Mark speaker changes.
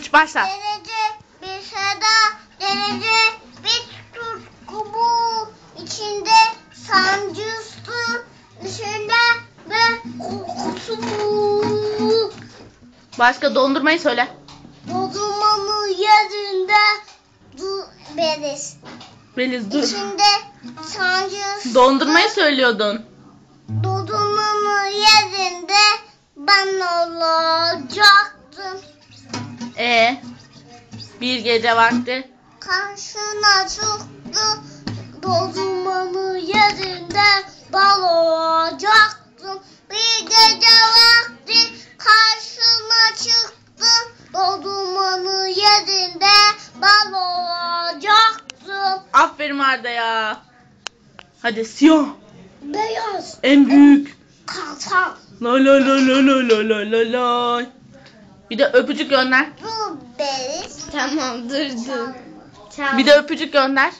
Speaker 1: 3 başla.
Speaker 2: Derece bir seda, derece bir tutkubu, içinde sancısı, içinde ve kokusu.
Speaker 1: Başka dondurmayı söyle.
Speaker 2: Dondurmamı yerinde du beriz.
Speaker 1: Beliz dur.
Speaker 2: İçinde sancısı.
Speaker 1: Dondurmayı söylüyordun.
Speaker 2: Dondurmamı yerinde ben olacaktım.
Speaker 1: E bir gece vakti.
Speaker 2: Karşına çıktı dondurmamı yerinde bal olacaktım. Bir gece vakti karşıma çıktı dondurmamı yerinde bal olacaktım.
Speaker 1: Aferin Arda ya. Hadi siyah.
Speaker 2: Beyaz
Speaker 1: En büyük.
Speaker 2: kartal
Speaker 1: La la la la la la la la la. Bir de öpücük gönder.
Speaker 2: bu beriz.
Speaker 3: Tamam dur dur.
Speaker 1: Bir de öpücük gönder.